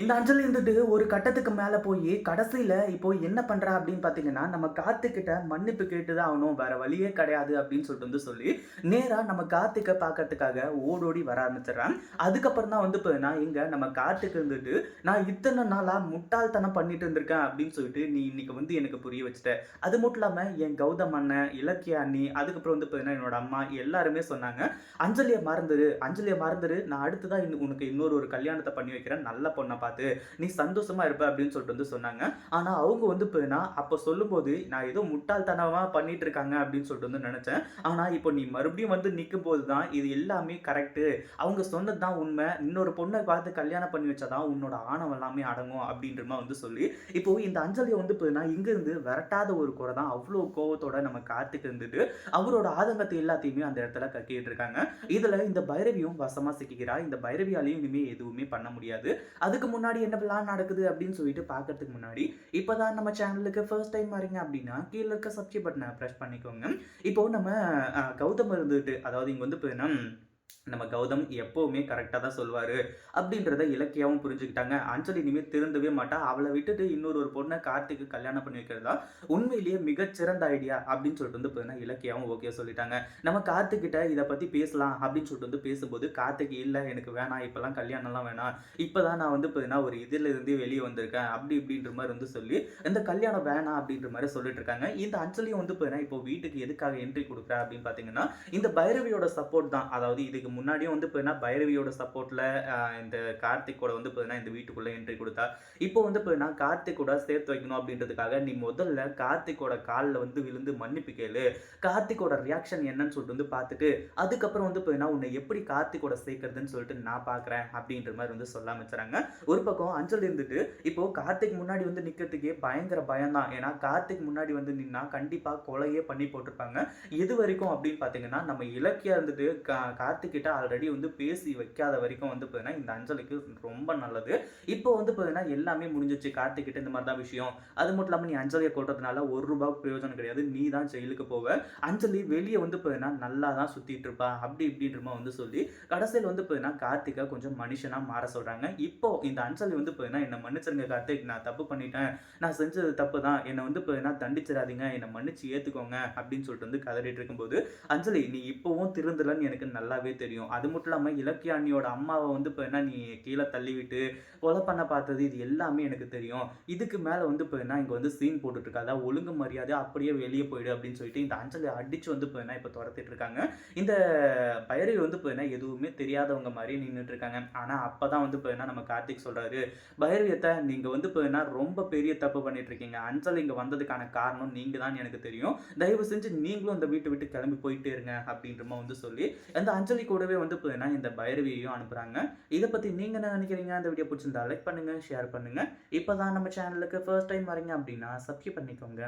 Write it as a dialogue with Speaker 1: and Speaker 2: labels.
Speaker 1: இந்த அஞ்சலி இருந்துட்டு ஒரு கட்டத்துக்கு மேலே போய் கடைசியில் இப்போ என்ன பண்ணுறா அப்படின்னு பார்த்தீங்கன்னா நம்ம கார்த்திக்கிட்ட மன்னிப்பு கேட்டு தான் ஆகணும். வேற வழியே கிடையாது அப்படின்னு சொல்லிட்டு வந்து சொல்லி நேராக நம்ம கார்த்திக்கை பார்க்கறதுக்காக ஓடோடி வர ஆரம்பிச்சிடறான். அதுக்கப்புறம் தான் வந்து போயினா இங்கே நம்ம கார்த்திக் இருந்துட்டு நான் இத்தனை நாளாக முட்டாள்தனம் பண்ணிட்டு இருந்திருக்கேன் அப்படின்னு சொல்லிட்டு நீ இன்னைக்கு வந்து எனக்கு புரிய வச்சுட்ட. அது மட்டும் இல்லாமல் என் கௌதம் அண்ணன் இலக்கிய அண்ணி அதுக்கப்புறம் வந்து பார்த்தீங்கன்னா என்னோட அம்மா எல்லாருமே சொன்னாங்க அஞ்சலியை மறந்துரு அஞ்சலியை மறந்துரு நான் அடுத்ததான் இன்னும் உனக்கு இன்னொரு ஒரு கல்யாணத்தை பண்ணி வைக்கிறேன். நல்ல பொண்ணை பார்த்து நீ சந்தோஷமா இருப்ப அப்படின்னு சொல்லிட்டு வந்து சொன்னாங்க. ஆனா அவங்க வந்து நான் அப்போ சொல்லும்போது நான் ஏதோ முட்டாள்தனமா பண்ணிட்டு இருக்காங்க அப்படின்னு சொல்லிட்டு வந்து நினைச்சேன். ஆனா இப்போ நீ மறுபடியும் வந்து நிற்கும் போது தான் இது எல்லாமே கரெக்டு அவங்க சொன்னது தான் உண்மை. இன்னொரு பொண்ணை பார்த்து கல்யாணம் பண்ணி வச்சாதான் உன்னோட ஆணவம் எல்லாமே அடங்கும் அப்படின்ற வந்து சொல்லி இப்போ இந்த அஞ்சலியை வந்து போயினா இங்கிருந்து விரட்டாத ஒரு குறை தான். அவ்வளோ கோவத்தோட நம்ம காத்துக்கு இருந்துட்டு அவரோட ஆதங்கத்தை எல்லாத்தையுமே அந்த இடத்துல கட்டிட்டு இருக்காங்க. இதுல இந்த பைரவியும் வசமா சிக்கிக்கிறா. இந்த பைரவியாலையும் இனிமே எதுவுமே பண்ண முடியாது. அதுக்கு முன்னாடி என்ன பிளான் நடக்குது அப்படின்னு சொல்லிட்டு பார்க்கறதுக்கு முன்னாடி இப்போதான் நம்ம சேனலுக்கு ஃபர்ஸ்ட் டைம் வரீங்க அப்படின்னா கீழே இருக்க சப்ஸ்கிரைப் பட்டனை ப்ரெஸ் பண்ணிக்கோங்க. இப்போ நம்ம கௌதம் இருந்துட்டு அதாவது இங்கே வந்து இப்போ என்ன நம்ம கௌதம் எப்போவுமே கரெக்டாக தான் சொல்வார் அப்படின்றத இலக்கியாவும் புரிஞ்சுக்கிட்டாங்க. அஞ்சலி இனிமேல் திருந்தவே மாட்டா. அவளை விட்டுட்டு இன்னொரு ஒரு பொண்ணை கார்த்திக்கு கல்யாணம் பண்ணி வைக்கிறதா? உண்மையிலேயே மிகச்சிறந்த ஐடியா அப்படின்னு சொல்லிட்டு வந்து பார்த்தீங்கன்னா இலக்கியாவும் ஓகே சொல்லிட்டாங்க. நம்ம கார்த்திக்கிட்ட இதை பற்றி பேசலாம் அப்படின்னு சொல்லிட்டு வந்து பேசும்போது கார்த்திக் இல்லை எனக்கு வேணாம். இப்போல்லாம் கல்யாணம்லாம் வேணாம். இப்போ தான் நான் வந்து பார்த்தீங்கன்னா ஒரு இதில் இருந்து வெளியே வந்திருக்கேன். அப்படி இப்படின்ற மாதிரி வந்து சொல்லி இந்த கல்யாணம் வேணாம். அப்படின்ற மாதிரி சொல்லிட்டு இருக்காங்க. இந்த அஞ்சலியும் வந்து பார்த்தீங்கன்னா இப்போ வீட்டுக்கு எதுக்காக என்ட்ரி கொடுக்குறா அப்படின்னு பார்த்தீங்கன்னா இந்த பைரவியோட சப்போர்ட் தான். அதாவது இது இதுக்கு முன்னாடியும் வந்து பார்த்தீங்கன்னா பைரவியோட சப்போர்ட்டில் இந்த கார்த்திக்கோட வந்து பார்த்தீங்கன்னா இந்த வீட்டுக்குள்ளே என்ட்ரி கொடுத்தா இப்போ வந்து பார்த்தீங்கன்னா கார்த்திக்கோட சேர்த்து வைக்கணும் அப்படின்றதுக்காக நீ முதல்ல கார்த்திக்கோட காலில் வந்து விழுந்து மன்னிப்பு கேளு. கார்த்திக்கோட ரியாக்ஷன் என்னன்னு சொல்லிட்டு வந்து பார்த்துட்டு அதுக்கப்புறம் வந்து பார்த்தீங்கன்னா உன்னை எப்படி கார்த்திக்கோட சேர்க்கறதுன்னு சொல்லிட்டு நான் பார்க்குறேன் அப்படின்ற மாதிரி வந்து சொல்ல ஆரம்பிச்சுறாங்க ஒரு பக்கம் அஞ்சல் இருந்துட்டு இப்போ கார்த்திக் முன்னாடி வந்து நிற்கிறதுக்கே பயங்கர பயம் தான் ஏன்னா கார்த்திக் முன்னாடி வந்து நின்னா கண்டிப்பாக கொலையே பண்ணி போட்டிருப்பாங்க. இது வரைக்கும் அப்படின்னு பார்த்தீங்கன்னா நம்ம இலக்கியா இருந்துட்டு கா கார்த்திக் பார்த்துக்கிட்ட ஆல்ரெடி வந்து பேசி வைக்காத வரைக்கும் வந்து பார்த்தீங்கன்னா இந்த அஞ்சலிக்கு ரொம்ப நல்லது. இப்போ வந்து பார்த்தீங்கன்னா எல்லாமே முடிஞ்சிச்சு கார்த்திக்கிட்ட இந்த மாதிரி தான் விஷயம். அது மட்டும் இல்லாமல் நீ அஞ்சலியை கொள்றதுனால ஒரு ரூபாய் பிரயோஜனம் கிடையாது. நீ தான் ஜெயிலுக்கு போவ. அஞ்சலி வெளியே வந்து பார்த்தீங்கன்னா நல்லா தான் சுற்றிட்டு இருப்பா. அப்படி இப்படின்றமா வந்து சொல்லி கடைசியில் வந்து பார்த்தீங்கன்னா கார்த்திகை கொஞ்சம் மனுஷனாக மாற சொல்கிறாங்க இப்போ இந்த அஞ்சலி வந்து பார்த்தீங்கன்னா என்னை மன்னிச்சிருங்க கார்த்திக். நான் தப்பு பண்ணிட்டேன். நான் செஞ்சது தப்பு தான் என்னை வந்து பார்த்தீங்கன்னா தண்டிச்சிடாதீங்க. என்னை மன்னிச்சு ஏற்றுக்கோங்க அப்படின்னு சொல்லிட்டு வந்து கதறிட்டு இருக்கும்போது அஞ்சலி நீ இப்போவும் திருந்தலன்னு எனக்கு நல்லாவே தெரியும். அது மட்டும் இல்லாமல் இலக்கிய அண்ணியோட அம்மாவை வந்து இப்போ என்ன நீ கீழே தள்ளிவிட்டு கொலை பண்ண பார்த்தது இது எல்லாமே எனக்கு தெரியும். இதுக்கு மேலே வந்து இப்போ என்ன இங்கே வந்து சீன் போட்டுட்டு இருக்காதா ஒழுங்கு மரியாதை அப்படியே வெளியே போயிடு அப்படின்னு சொல்லிட்டு இந்த அஞ்சலி அடிச்சு வந்து இப்போ என்ன இப்போ துரத்திட்டு இருக்காங்க இந்த பயிரை வந்து இப்போ என்ன எதுவுமே தெரியாதவங்க மாதிரி நின்றுட்டு இருக்காங்க ஆனால் அப்போ தான் வந்து என்ன நம்ம கார்த்திக் சொல்கிறாரு பைரவியத்தை நீங்கள் வந்து இப்போ என்ன ரொம்ப பெரிய தப்பு பண்ணிட்டு இருக்கீங்க அஞ்சல் இங்கே வந்ததுக்கான காரணம் நீங்கள் தான் எனக்கு தெரியும். தயவு செஞ்சு நீங்களும் இந்த வீட்டை விட்டு கிளம்பி போயிட்டே இருங்க. அப்படின்றமா வந்து சொல்லி அந்த அஞ்சலி கூடவே வந்து பார்த்தீங்கன்னா இந்த பைரவியையும் அனுப்புகிறாங்க இதை பற்றி நீங்கள் என்ன நினைக்கிறீங்க? அந்த வீடியோ பிடிச்சிருந்தா லைக் பண்ணுங்கள் ஷேர் பண்ணுங்கள் இப்போ தான் நம்ம சேனலுக்கு ஃபர்ஸ்ட் டைம் வரீங்க அப்படின்னா சப்ஸ்கிரைப் பண்ணிக்கோங்க.